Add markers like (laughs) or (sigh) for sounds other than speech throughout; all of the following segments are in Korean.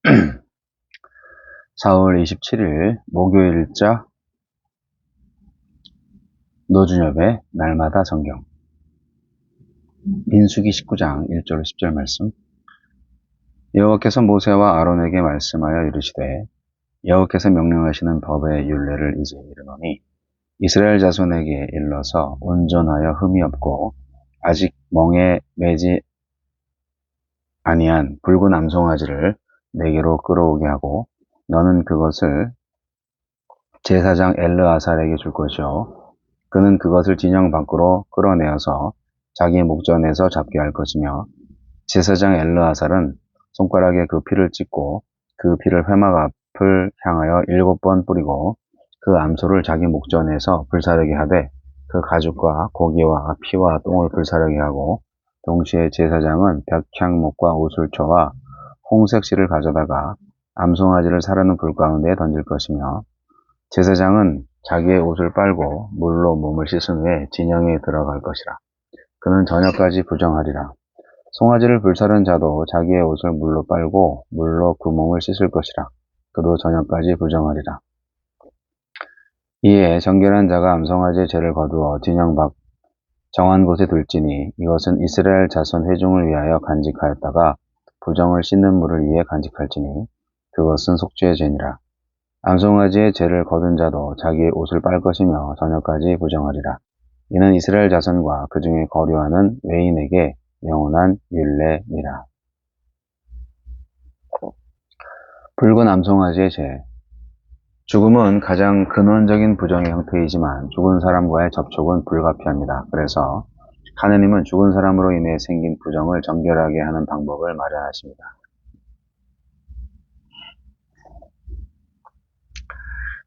(clears throat) 4월 27일 목요일자 노준엽의 날마다 성경. 민수기 19장 1절 10절 말씀. 여호와께서 모세와 아론에게 말씀하여 이르시되 여호와께서 명령하시는 법의 율례를 이제 이르노니 이스라엘 자손에게 일러서 온전하여 흠이 없고 아직 멍에 매지 아니한 붉은 암송아지를 내게로 끌어오게 하고 너는 그것을 제사장 엘르아살에게 줄 것이요. 그는 그것을 진영 밖으로 끌어내어서 자기 목전에서 잡게 할 것이며 제사장 엘르아살은 손가락에 그 피를 찍고 그 피를 회막 앞을 향하여 일곱 번 뿌리고 그 암소를 자기 목전에서 불사르게 하되 그 가죽과 고기와 피와 똥을 불사르게 하고 동시에 제사장은 백향목과 오술초와 홍색 실을 가져다가 암송아지를 사르는 불 가운데 던질 것이며 제사장은 자기의 옷을 빨고 물로 몸을 씻은 후에 진영에 들어갈 것이라. 그는 저녁까지 부정하리라. 송아지를 불사른 자도 자기의 옷을 물로 빨고 물로 그 몸을 씻을 것이라. 그도 저녁까지 부정하리라. 이에 정결한 자가 암송아지의 죄를 거두어 진영 밖 정한 곳에 둘지니 이것은 이스라엘 자손 회중을 위하여 간직하였다가 부정을 씻는 물을 위해 간직할지니 그것은 속죄의 죄니라. 암송아지의 죄를 거둔 자도 자기의 옷을 빨 것이며 저녁까지 부정하리라. 이는 이스라엘 자손과 그 중에 거류하는 외인에게 영원한 율례니라. 붉은 암송아지의 죄 죽음은 가장 근원적인 부정의 형태이지만 죽은 사람과의 접촉은 불가피합니다. 그래서 하느님은 죽은 사람으로 인해 생긴 부정을 정결하게 하는 방법을 마련하십니다.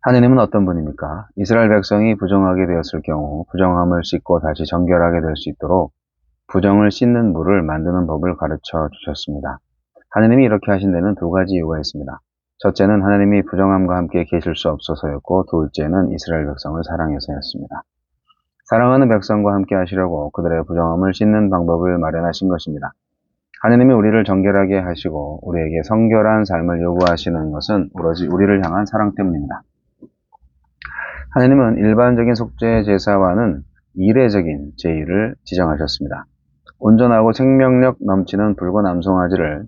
하느님은 어떤 분입니까? 이스라엘 백성이 부정하게 되었을 경우 부정함을 씻고 다시 정결하게 될 수 있도록 부정을 씻는 물을 만드는 법을 가르쳐 주셨습니다. 하느님이 이렇게 하신 데는 두 가지 이유가 있습니다. 첫째는 하나님이 부정함과 함께 계실 수 없어서였고 둘째는 이스라엘 백성을 사랑해서였습니다. 사랑하는 백성과 함께 하시려고 그들의 부정함을 씻는 방법을 마련하신 것입니다. 하느님이 우리를 정결하게 하시고 우리에게 성결한 삶을 요구하시는 것은 오로지 우리를 향한 사랑 때문입니다. 하느님은 일반적인 속죄 제사와는 이례적인 제의를 지정하셨습니다. 온전하고 생명력 넘치는 붉은 암송아지를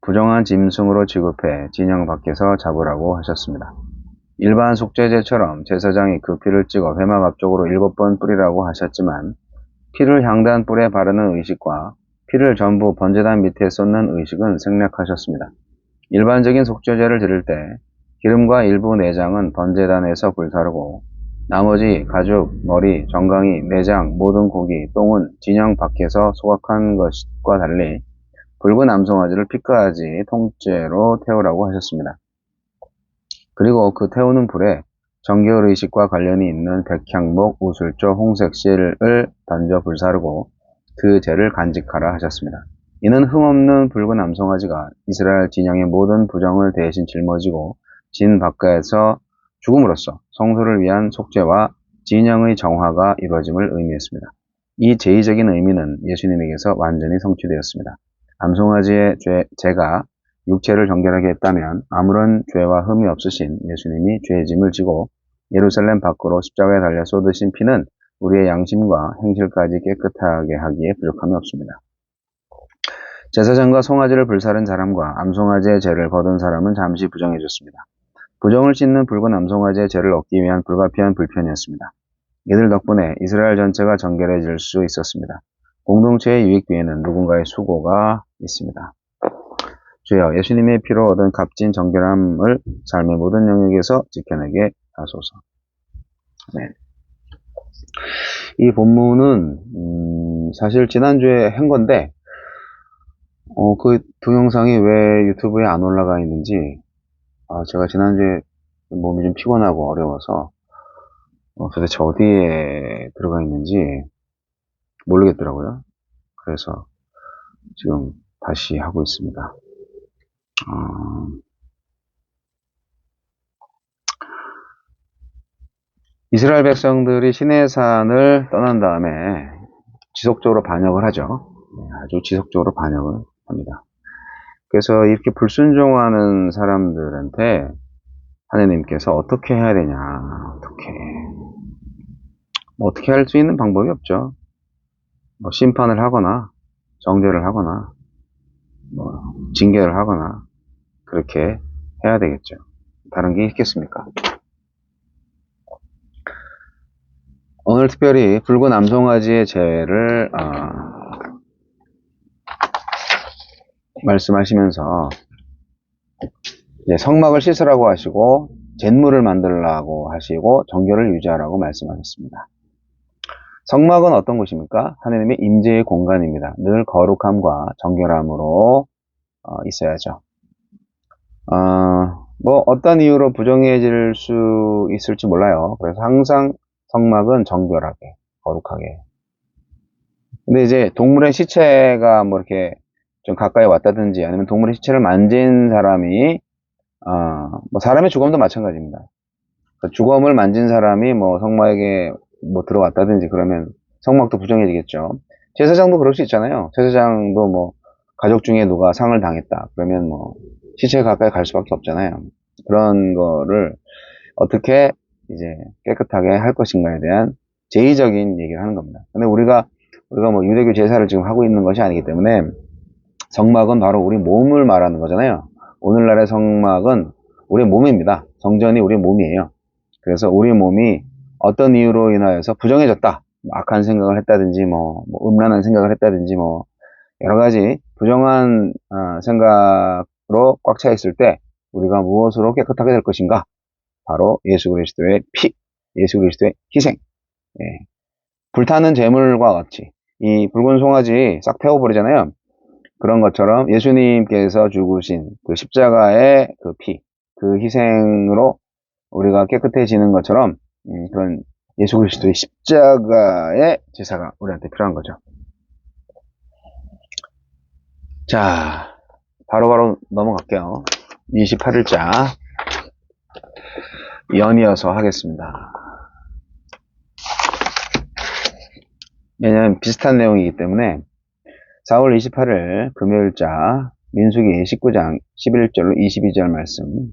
부정한 짐승으로 취급해 진영 밖에서 잡으라고 하셨습니다. 일반 속죄제처럼 제사장이 그 피를 찍어 회막 앞쪽으로 일곱 번 뿌리라고 하셨지만 피를 향단 뿔에 바르는 의식과 피를 전부 번제단 밑에 쏟는 의식은 생략하셨습니다. 일반적인 속죄제를 드릴 때 기름과 일부 내장은 번제단에서 불사르고 나머지 가죽, 머리, 정강이, 내장, 모든 고기, 똥은 진영 밖에서 소각한 것과 달리 붉은 암송아지를 피까지 통째로 태우라고 하셨습니다. 그리고 그 태우는 불에 정결 의식과 관련이 있는 백향목, 우술조, 홍색실을 던져 불사르고 그 죄를 간직하라 하셨습니다. 이는 흠없는 붉은 암송아지가 이스라엘 진영의 모든 부정을 대신 짊어지고 진 바깥에서 죽음으로써 성소를 위한 속죄와 진영의 정화가 이루어짐을 의미했습니다. 이 제의적인 의미는 예수님에게서 완전히 성취되었습니다. 암송아지의 죄, 죄가 육체를 정결하게 했다면 아무런 죄와 흠이 없으신 예수님이 죄의 짐을 지고 예루살렘 밖으로 십자가에 달려 쏟으신 피는 우리의 양심과 행실까지 깨끗하게 하기에 부족함이 없습니다. 제사장과 송아지를 불사른 사람과 암송아지의 죄를 거둔 사람은 잠시 부정해졌습니다. 부정을 씻는 붉은 암송아지의 죄를 얻기 위한 불가피한 불편이었습니다. 이들 덕분에 이스라엘 전체가 정결해질 수 있었습니다. 공동체의 유익 뒤에는 누군가의 수고가 있습니다. 주여 예수님의 피로 얻은 값진 정결함을 삶의 모든 영역에서 지켜내게 하소서. 네. 이 본문은 음, 사실 지난주에 한 건데 어, 그 동영상이 왜 유튜브에 안 올라가 있는지 아, 제가 지난주에 몸이 좀 피곤하고 어려워서 어, 도대체 어디에 들어가 있는지 모르겠더라고요. 그래서 지금 다시 하고 있습니다. 어... 이스라엘 백성들이 시내산을 떠난 다음에 지속적으로 반역을 하죠. 네, 아주 지속적으로 반역을 합니다. 그래서 이렇게 불순종하는 사람들한테 하느님께서 어떻게 해야 되냐, 어떻게. 뭐 어떻게 할 수 있는 방법이 없죠. 뭐 심판을 하거나, 정죄를 하거나, 뭐, 징계를 하거나, 그렇게 해야 되겠죠. 다른 게 있겠습니까? 오늘 특별히 붉은 암송아지의 죄를, 어, 말씀하시면서, 성막을 씻으라고 하시고, 잿물을 만들라고 하시고, 정결을 유지하라고 말씀하셨습니다. 성막은 어떤 곳입니까? 하느님의 임재의 공간입니다. 늘 거룩함과 정결함으로 어, 있어야죠. 어, 뭐 어떤 이유로 부정해질 수 있을지 몰라요. 그래서 항상 성막은 정결하게, 거룩하게. 근데 이제 동물의 시체가 뭐 이렇게 좀 가까이 왔다든지 아니면 동물의 시체를 만진 사람이 어, 뭐 사람의 죽음도 마찬가지입니다. 그 주검을 만진 사람이 뭐 성막에게 뭐 들어왔다든지 그러면 성막도 부정해지겠죠. 제사장도 그럴 수 있잖아요. 제사장도 뭐 가족 중에 누가 상을 당했다. 그러면 뭐 시체 가까이 갈 수밖에 없잖아요. 그런 거를 어떻게 이제 깨끗하게 할 것인가에 대한 제의적인 얘기를 하는 겁니다. 근데 우리가 우리가 뭐 유대교 제사를 지금 하고 있는 것이 아니기 때문에 성막은 바로 우리 몸을 말하는 거잖아요. 오늘날의 성막은 우리 몸입니다. 성전이 우리 몸이에요. 그래서 우리 몸이 어떤 이유로 인하여서 부정해졌다. 뭐 악한 생각을 했다든지, 뭐, 뭐 음란한 생각을 했다든지, 뭐, 여러 가지 부정한 어, 생각으로 꽉 차 있을 때 우리가 무엇으로 깨끗하게 될 것인가? 바로 예수 그리스도의 피, 예수 그리스도의 희생. 예. 불타는 재물과 같이 이 붉은 송아지 싹 태워버리잖아요. 그런 것처럼 예수님께서 죽으신 그 십자가의 그 피, 그 희생으로 우리가 깨끗해지는 것처럼 음, 그런 예수 그리스도의 십자가의 제사가 우리한테 필요한 거죠. 자, 바로 바로 넘어갈게요. 28일자 연이어서 하겠습니다. 왜냐하면 비슷한 내용이기 때문에 4월 28일 금요일자 민수기 19장 11절로 22절 말씀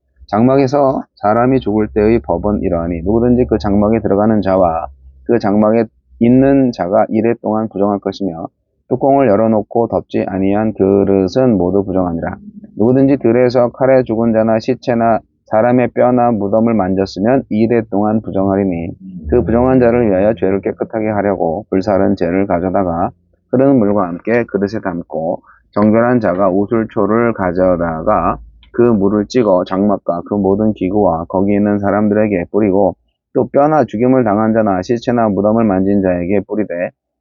장막에서 사람이 죽을 때의 법은 이러하니 누구든지 그 장막에 들어가는 자와 그 장막에 있는 자가 이래 동안 부정할 것이며 뚜껑을 열어놓고 덮지 아니한 그릇은 모두 부정하니라. 누구든지 들에서 칼에 죽은 자나 시체나 사람의 뼈나 무덤을 만졌으면 이래 동안 부정하리니 그 부정한 자를 위하여 죄를 깨끗하게 하려고 불사른 죄를 가져다가 흐르는 물과 함께 그릇에 담고 정결한 자가 우슬초를 가져다가 그 물을 찍어 장막과 그 모든 기구와 거기 있는 사람들에게 뿌리고 또 뼈나 죽임을 당한 자나 시체나 무덤을 만진 자에게 뿌리되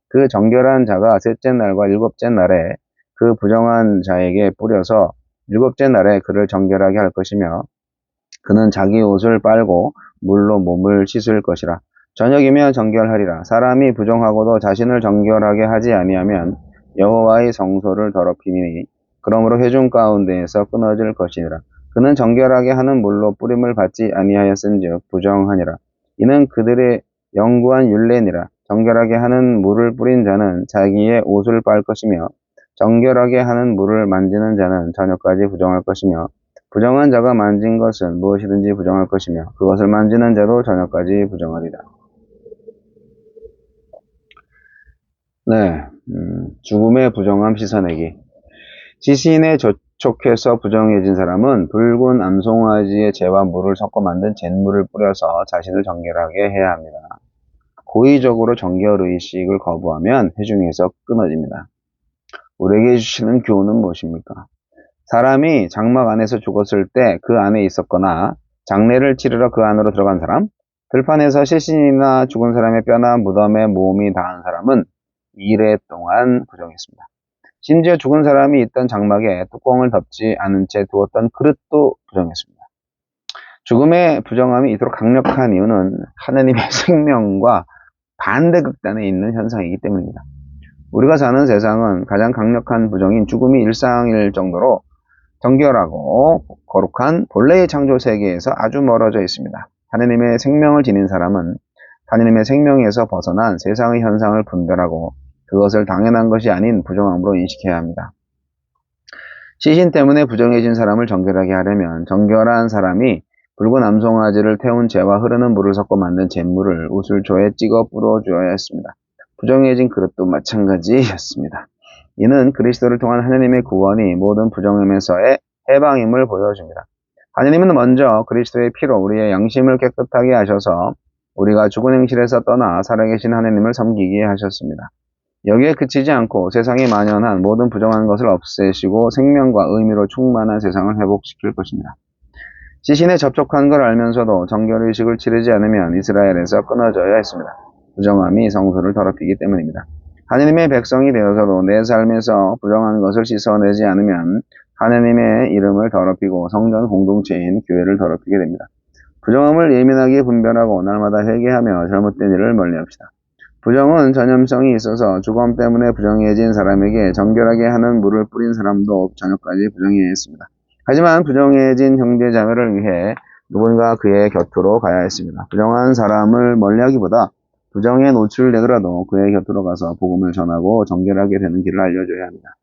그 정결한 자가 셋째 날과 일곱째 날에 그 부정한 자에게 뿌려서 일곱째 날에 그를 정결하게 할 것이며 그는 자기 옷을 빨고 물로 몸을 씻을 것이라. 저녁이면 정결하리라. 사람이 부정하고도 자신을 정결하게 하지 아니하면 여호와의 성소를 더럽히니 그러므로 회중 가운데에서 끊어질 것이니라. 그는 정결하게 하는 물로 뿌림을 받지 아니하였은즉 부정하니라. 이는 그들의 영구한 율례니라. 정결하게 하는 물을 뿌린 자는 자기의 옷을 빨 것이며 정결하게 하는 물을 만지는 자는 저녁까지 부정할 것이며 부정한 자가 만진 것은 무엇이든지 부정할 것이며 그것을 만지는 자도 저녁까지 부정하리라. 네, 음, 죽음의 부정함 씻어내기. 지신에 저촉해서 부정해진 사람은 붉은 암송아지의 재와 물을 섞어 만든 잿물을 뿌려서 자신을 정결하게 해야 합니다. 고의적으로 정결 의식을 거부하면 회중에서 끊어집니다. 우리에게 주시는 교훈은 무엇입니까? 사람이 장막 안에서 죽었을 때 그 안에 있었거나 장례를 치르러 그 안으로 들어간 사람, 들판에서 실신이나 죽은 사람의 뼈나 무덤에 몸이 닿은 사람은 이래 동안 부정했습니다. 심지어 죽은 사람이 있던 장막에 뚜껑을 덮지 않은 채 두었던 그릇도 부정했습니다. 죽음의 부정함이 이토록 강력한 이유는 하느님의 (laughs) 생명과 반대 극단에 있는 현상이기 때문입니다. 우리가 사는 세상은 가장 강력한 부정인 죽음이 일상일 정도로 정결하고 거룩한 본래의 창조 세계에서 아주 멀어져 있습니다. 하느님의 생명을 지닌 사람은 하느님의 생명에서 벗어난 세상의 현상을 분별하고 그것을 당연한 것이 아닌 부정함으로 인식해야 합니다. 시신 때문에 부정해진 사람을 정결하게 하려면 정결한 사람이 붉은 암송아지를 태운 재와 흐르는 물을 섞어 만든 잿물을 우슬초에 찍어 뿌려주어야 했습니다. 부정해진 그릇도 마찬가지였습니다. 이는 그리스도를 통한 하느님의 구원이 모든 부정함에서의 해방임을 보여줍니다. 하느님은 먼저 그리스도의 피로 우리의 양심을 깨끗하게 하셔서 우리가 죽은 행실에서 떠나 살아계신 하느님을 섬기게 하셨습니다. 여기에 그치지 않고 세상에 만연한 모든 부정한 것을 없애시고 생명과 의미로 충만한 세상을 회복시킬 것입니다. 시신에 접촉한 걸 알면서도 정결의식을 치르지 않으면 이스라엘에서 끊어져야 했습니다. 부정함이 성소를 더럽히기 때문입니다. 하느님의 백성이 되어서도 내 삶에서 부정한 것을 씻어내지 않으면 하느님의 이름을 더럽히고 성전 공동체인 교회를 더럽히게 됩니다. 부정함을 예민하게 분별하고 날마다 회개하며 잘못된 일을 멀리합시다. 부정은 전염성이 있어서 주검 때문에 부정해진 사람에게 정결하게 하는 물을 뿌린 사람도 저녁까지 부정해야 했습니다. 하지만 부정해진 형제 자매를 위해 누군가 그의 곁으로 가야 했습니다. 부정한 사람을 멀리하기보다 부정에 노출되더라도 그의 곁으로 가서 복음을 전하고 정결하게 되는 길을 알려줘야 합니다.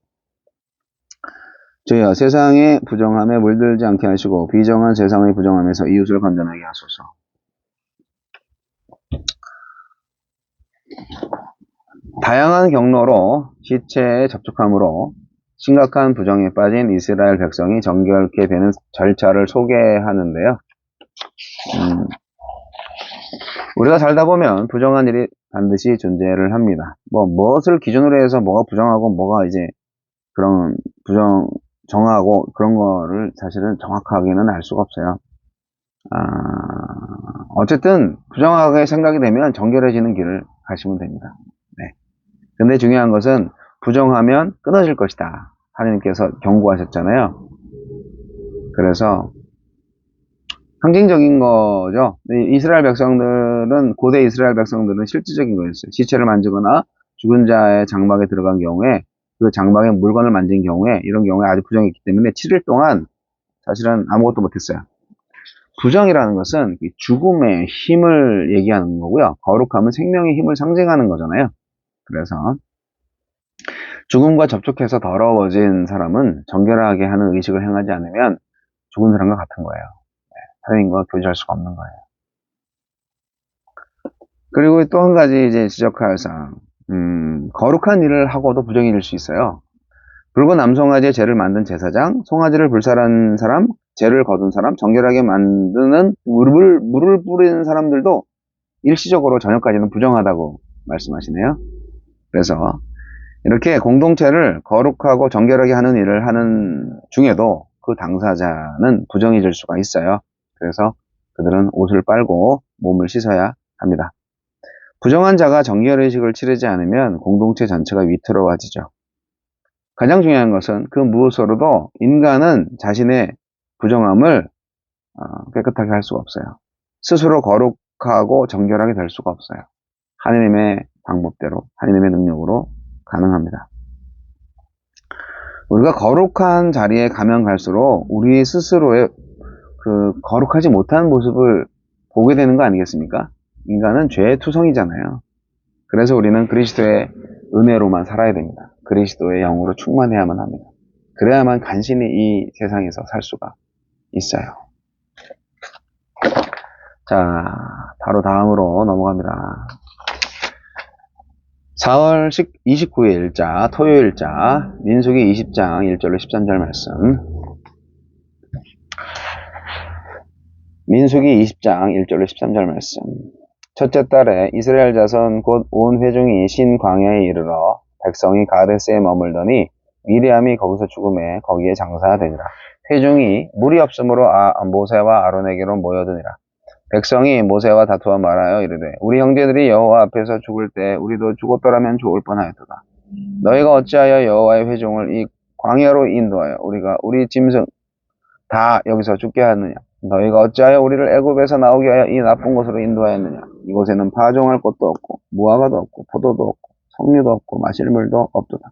주여 세상의 부정함에 물들지 않게 하시고 비정한 세상의 부정함에서 이웃을 건전하게 하소서. 다양한 경로로 시체에 접촉함으로 심각한 부정에 빠진 이스라엘 백성이 정결케 되는 절차를 소개하는데요. 음, 우리가 살다 보면 부정한 일이 반드시 존재를 합니다. 뭐 무엇을 기준으로 해서 뭐가 부정하고 뭐가 이제 그런 부정 정하고 그런 거를 사실은 정확하게는 알 수가 없어요. 아, 어쨌든 부정하게 생각이 되면 정결해지는 길을 가시면 됩니다. 네. 근데 중요한 것은 부정하면 끊어질 것이다. 하나님께서 경고하셨잖아요. 그래서 상징적인 거죠. 이스라엘 백성들은 고대 이스라엘 백성들은 실질적인 거였어요. 시체를 만지거나 죽은 자의 장막에 들어간 경우에 그 장막에 물건을 만진 경우에 이런 경우에 아주 부정했기 때문에 7일 동안 사실은 아무것도 못했어요. 부정이라는 것은 죽음의 힘을 얘기하는 거고요. 거룩함은 생명의 힘을 상징하는 거잖아요. 그래서 죽음과 접촉해서 더러워진 사람은 정결하게 하는 의식을 행하지 않으면 죽은 사람과 같은 거예요. 하나님과 교제할 수가 없는 거예요. 그리고 또 한 가지 이제 지적할 사항, 음, 거룩한 일을 하고도 부정일일 수 있어요. 붉은 남송아지의 죄를 만든 제사장, 송아지를 불살한 사람, 죄를 거둔 사람, 정결하게 만드는 물을, 물을 뿌리는 사람들도 일시적으로 저녁까지는 부정하다고 말씀하시네요. 그래서 이렇게 공동체를 거룩하고 정결하게 하는 일을 하는 중에도 그 당사자는 부정해질 수가 있어요. 그래서 그들은 옷을 빨고 몸을 씻어야 합니다. 부정한 자가 정결의식을 치르지 않으면 공동체 전체가 위태로워지죠. 가장 중요한 것은 그 무엇으로도 인간은 자신의 부정함을 어, 깨끗하게 할 수가 없어요. 스스로 거룩하고 정결하게 될 수가 없어요. 하느님의 방법대로, 하느님의 능력으로 가능합니다. 우리가 거룩한 자리에 가면 갈수록 우리 스스로의 그 거룩하지 못한 모습을 보게 되는 거 아니겠습니까? 인간은 죄의 투성이잖아요. 그래서 우리는 그리스도의 은혜로만 살아야 됩니다. 그리스도의 영으로 충만해야만 합니다. 그래야만 간신히 이 세상에서 살 수가 있어요. 자, 바로 다음으로 넘어갑니다. 4월 29일 자, 토요일 자, 민수기 20장 1절로 13절 말씀. 민수기 20장 1절로 13절 말씀. 첫째 달에 이스라엘 자손 곧 온 회중이 신 광야에 이르러 백성이 가데스에 머물더니 미리암이 거기서 죽음에 거기에 장사되니라. 회중이 물이 없으므로 아, 모세와 아론에게로 모여드니라. 백성이 모세와 다투어 말하여 이르되 우리 형제들이 여호와 앞에서 죽을 때 우리도 죽었더라면 좋을 뻔하였도다. 너희가 어찌하여 여호와의 회중을 이 광야로 인도하여 우리가 우리 짐승 다 여기서 죽게 하느냐 너희가 어찌하여 우리를 애굽에서 나오게 하여 이 나쁜 곳으로 인도하였느냐 이곳에는 파종할 곳도 없고 무화과도 없고 포도도 없고 석류도 없고 마실 물도 없도다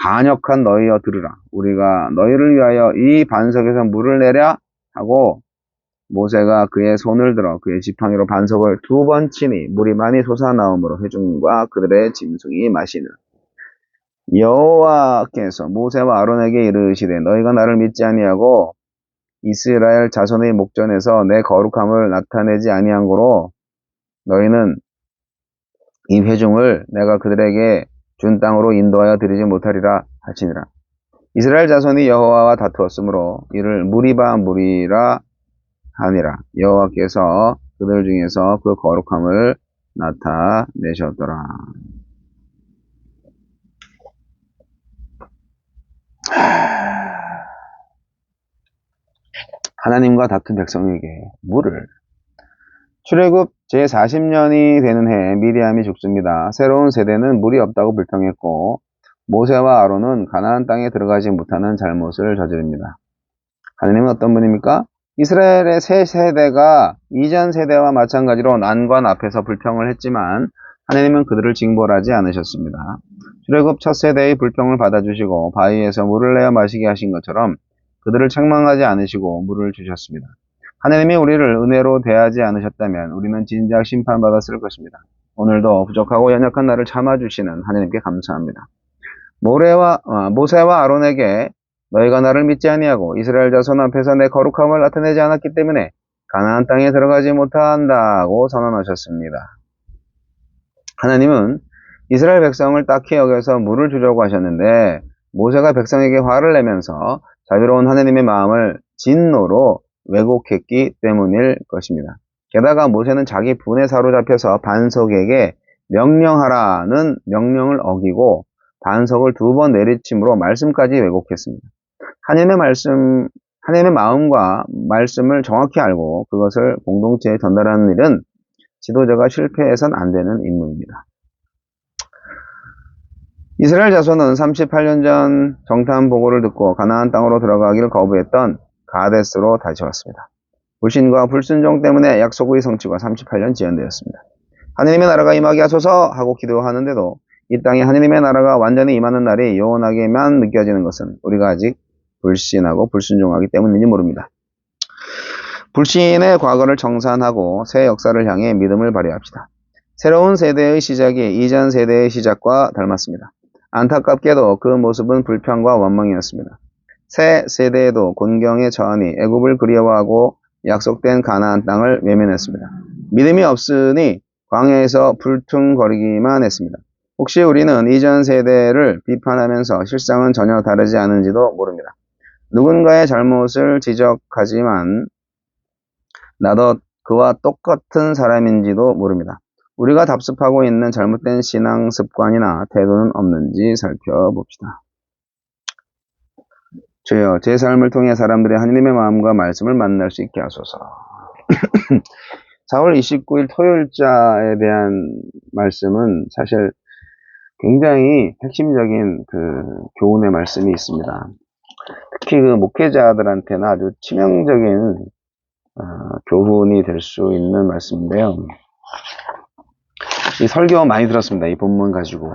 반역한 너희여 들으라. 우리가 너희를 위하여 이 반석에서 물을 내랴 하고 모세가 그의 손을 들어 그의 지팡이로 반석을 두 번 치니 물이 많이 솟아나오므로 회중과 그들의 짐승이 마시는 여호와께서 모세와 아론에게 이르시되 너희가 나를 믿지 아니하고 이스라엘 자손의 목전에서 내 거룩함을 나타내지 아니한 고로 너희는 이 회중을 내가 그들에게 준 땅으로 인도하여 드리지 못하리라 하시니라. 이스라엘 자손이 여호와와 다투었으므로 이를 무리바 무리라 하니라. 여호와께서 그들 중에서 그 거룩함을 나타내셨더라. 하나님과 다툰 백성에게 물을 출애굽 제40년이 되는 해 미리암이 죽습니다. 새로운 세대는 물이 없다고 불평했고 모세와 아론은 가나안 땅에 들어가지 못하는 잘못을 저지릅니다. 하나님은 어떤 분입니까? 이스라엘의 새 세대가 이전 세대와 마찬가지로 난관 앞에서 불평을 했지만 하나님은 그들을 징벌하지 않으셨습니다. 출애굽 첫 세대의 불평을 받아주시고 바위에서 물을 내어 마시게 하신 것처럼 그들을 책망하지 않으시고 물을 주셨습니다. 하나님이 우리를 은혜로 대하지 않으셨다면 우리는 진작 심판받았을 것입니다. 오늘도 부족하고 연약한 나를 참아주시는 하나님께 감사합니다. 모래와, 어, 모세와 아론에게 너희가 나를 믿지 아니하고 이스라엘 자손 앞에서 내 거룩함을 나타내지 않았기 때문에 가나안 땅에 들어가지 못한다고 선언하셨습니다. 하나님은 이스라엘 백성을 딱히 여겨서 물을 주려고 하셨는데 모세가 백성에게 화를 내면서 자비로운 하나님의 마음을 진노로 왜곡했기 때문일 것입니다. 게다가 모세는 자기 분에 사로잡혀서 반석에게 명령하라는 명령을 어기고 반석을 두 번 내리침으로 말씀까지 왜곡했습니다. 하나님의 말씀, 하나님의 마음과 말씀을 정확히 알고 그것을 공동체에 전달하는 일은 지도자가 실패해선 안 되는 임무입니다. 이스라엘 자손은 38년 전 정탐 보고를 듣고 가나안 땅으로 들어가기를 거부했던 가데스로 다시 왔습니다. 불신과 불순종 때문에 약속의 성취가 38년 지연되었습니다. 하느님의 나라가 임하게 하소서 하고 기도하는데도 이 땅에 하느님의 나라가 완전히 임하는 날이 요원하게만 느껴지는 것은 우리가 아직 불신하고 불순종하기 때문인지 모릅니다. 불신의 과거를 정산하고 새 역사를 향해 믿음을 발휘합시다. 새로운 세대의 시작이 이전 세대의 시작과 닮았습니다. 안타깝게도 그 모습은 불평과 원망이었습니다. 새 세대에도 곤경에 처하니 애굽을 그리워하고 약속된 가나안 땅을 외면했습니다. 믿음이 없으니 광야에서 불퉁거리기만 했습니다. 혹시 우리는 이전 세대를 비판하면서 실상은 전혀 다르지 않은지도 모릅니다. 누군가의 잘못을 지적하지만 나도 그와 똑같은 사람인지도 모릅니다. 우리가 답습하고 있는 잘못된 신앙 습관이나 태도는 없는지 살펴봅시다. 주여, 제 삶을 통해 사람들의 하나님의 마음과 말씀을 만날 수 있게 하소서. (clears throat) 4월 29일 토요일자에 대한 말씀은 사실 굉장히 핵심적인 그 교훈의 말씀이 있습니다. 특히 그 목회자들한테는 아주 치명적인 어, 교훈이 될 수 있는 말씀인데요. 이 설교 많이 들었습니다. 이 본문 가지고.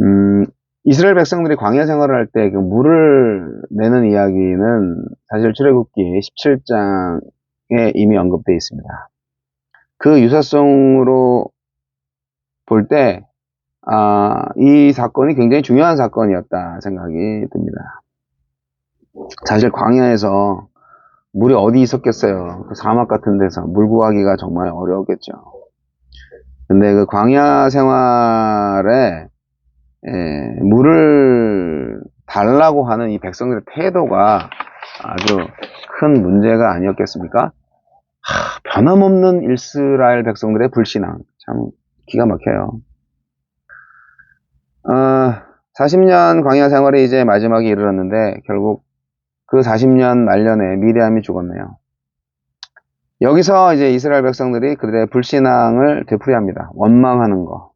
음, 이스라엘 백성들이 광야 생활을 할 때 그 물을 내는 이야기는 사실 출애굽기 17장에 이미 언급되어 있습니다. 그 유사성으로 볼 때, 아, 이 사건이 굉장히 중요한 사건이었다 생각이 듭니다. 사실 광야에서 물이 어디 있었겠어요. 그 사막 같은 데서 물 구하기가 정말 어려웠겠죠. 근데 그 광야 생활에 에, 물을 달라고 하는 이 백성들의 태도가 아주 큰 문제가 아니었겠습니까? 하, 변함없는 이스라엘 백성들의 불신앙 참 기가 막혀요. 어, 40년 광야 생활이 이제 마지막에 이르렀는데 결국 그 40년 말년에 미리암이 죽었네요. 여기서 이제 이스라엘 백성들이 그들의 불신앙을 되풀이합니다. 원망하는 거.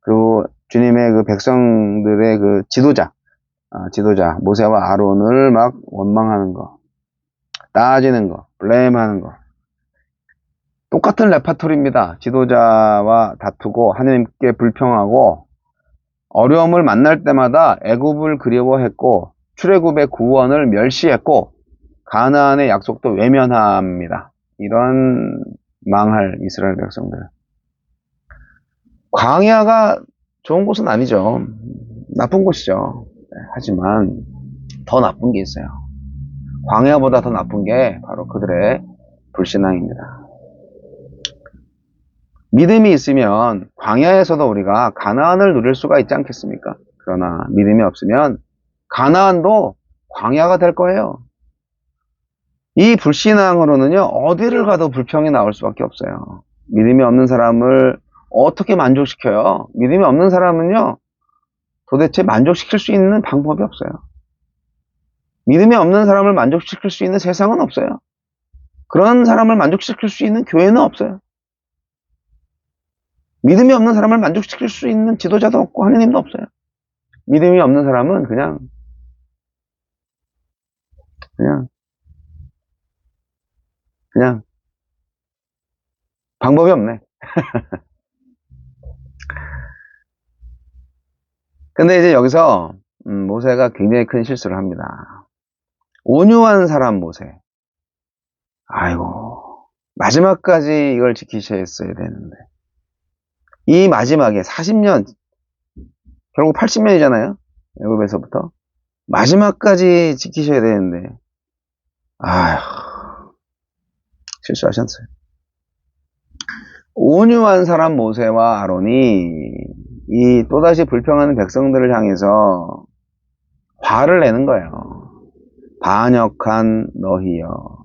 그리고 주님의 그 백성들의 그 지도자, 아, 지도자, 모세와 아론을 막 원망하는 거. 따지는 거, 블레임하는 거. 똑같은 레파토리입니다. 지도자와 다투고 하나님께 불평하고 어려움을 만날 때마다 애굽을 그리워했고 출애굽의 구원을 멸시했고 가나안의 약속도 외면합니다. 이런 망할 이스라엘 백성들. 광야가 좋은 곳은 아니죠. 나쁜 곳이죠. 네, 하지만 더 나쁜 게 있어요. 광야보다 더 나쁜 게 바로 그들의 불신앙입니다. 믿음이 있으면 광야에서도 우리가 가나안을 누릴 수가 있지 않겠습니까? 그러나 믿음이 없으면 가나안도 광야가 될 거예요. 이 불신앙으로는요, 어디를 가도 불평이 나올 수밖에 없어요. 믿음이 없는 사람을 어떻게 만족시켜요? 믿음이 없는 사람은요, 도대체 만족시킬 수 있는 방법이 없어요. 믿음이 없는 사람을 만족시킬 수 있는 세상은 없어요. 그런 사람을 만족시킬 수 있는 교회는 없어요. 믿음이 없는 사람을 만족시킬 수 있는 지도자도 없고 하느님도 없어요. 믿음이 없는 사람은 그냥 그냥 그냥 방법이 없네. (laughs) 근데 이제 여기서 음, 모세가 굉장히 큰 실수를 합니다. 온유한 사람 모세. 아이고 마지막까지 이걸 지키셔야 되는데 이 마지막에 40년 결국 80년이잖아요. 애굽에서부터 마지막까지 지키셔야 되는데 아휴 실수하셨어요. 온유한 사람 모세와 아론이 이 또다시 불평하는 백성들을 향해서 화를 내는 거예요. 반역한 너희여.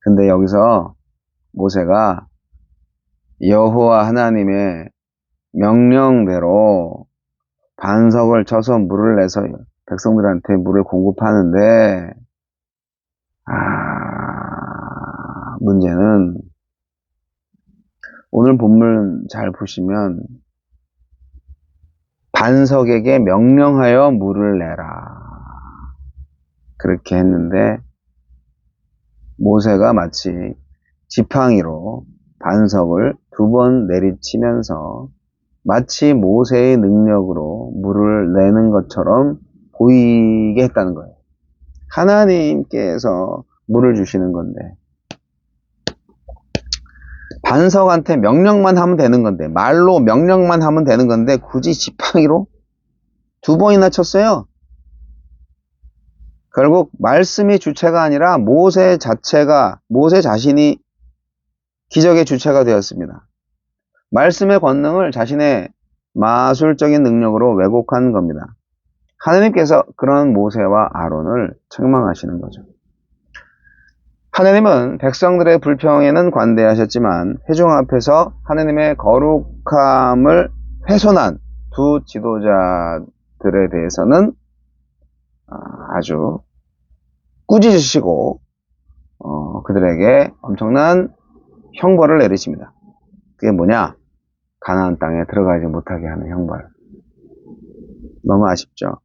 근데 여기서 모세가 여호와 하나님의 명령대로 반석을 쳐서 물을 내서 백성들한테 물을 공급하는데 아 문제는 오늘 본문 잘 보시면 반석에게 명령하여 물을 내라 그렇게 했는데 모세가 마치 지팡이로 반석을 두 번 내리치면서 마치 모세의 능력으로 물을 내는 것처럼 보이게 했다는 거예요. 하나님께서 물을 주시는 건데 반석한테 명령만 하면 되는 건데 말로 명령만 하면 되는 건데 굳이 지팡이로 두 번이나 쳤어요. 결국 말씀이 주체가 아니라 모세 자체가 모세 자신이 기적의 주체가 되었습니다. 말씀의 권능을 자신의 마술적인 능력으로 왜곡한 겁니다. 하나님께서 그런 모세와 아론을 책망하시는 거죠. 하나님은 백성들의 불평에는 관대하셨지만 회중 앞에서 하나님의 거룩함을 훼손한 두 지도자들에 대해서는 아, 아주 꾸짖으시고 어, 그들에게 엄청난 형벌을 내리십니다. 그게 뭐냐? 가나안 땅에 들어가지 못하게 하는 형벌. 너무 아쉽죠?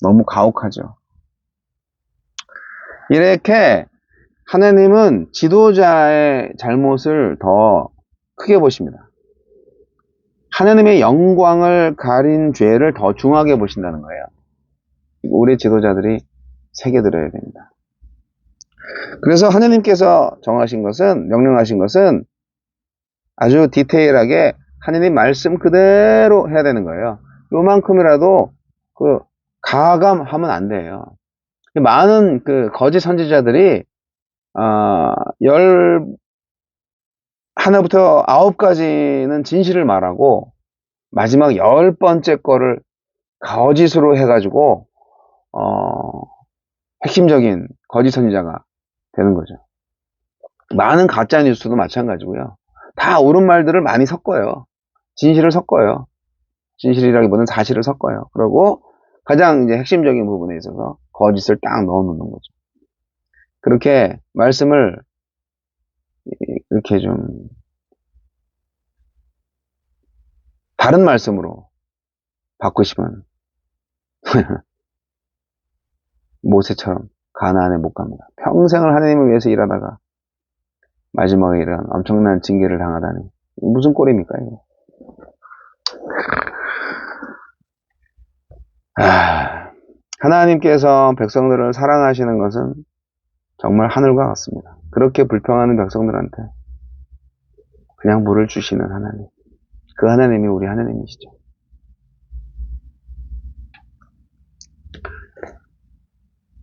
너무 가혹하죠? 이렇게 하나님은 지도자의 잘못을 더 크게 보십니다. 하나님의 영광을 가린 죄를 더 중하게 보신다는 거예요. 우리 지도자들이 새겨들어야 됩니다. 그래서 하나님께서 정하신 것은, 명령하신 것은 아주 디테일하게 하나님 말씀 그대로 해야 되는 거예요. 요만큼이라도 그 가감하면 안 돼요. 많은 그 거짓 선지자들이 아, 열 하나부터 아홉 가지는 진실을 말하고 마지막 열 번째 거를 거짓으로 해가지고, 어, 핵심적인 거짓 선지자가 되는 거죠. 많은 가짜 뉴스도 마찬가지고요. 다 옳은 말들을 많이 섞어요. 진실을 섞어요. 진실이라기보다는 사실을 섞어요. 그리고 가장 이제 핵심적인 부분에 있어서 거짓을 딱 넣어 놓는 거죠. 그렇게 말씀을 이- 이렇게 좀 다른 말씀으로 바꾸시면 (laughs) 모세처럼 가나안에 못 갑니다. 평생을 하나님을 위해서 일하다가 마지막에 이런 엄청난 징계를 당하다니 무슨 꼴입니까 이거? 아, 하나님께서 백성들을 사랑하시는 것은 정말 하늘과 같습니다. 그렇게 불평하는 백성들한테 그냥 물을 주시는 하나님. 그 하나님이 우리 하나님이시죠.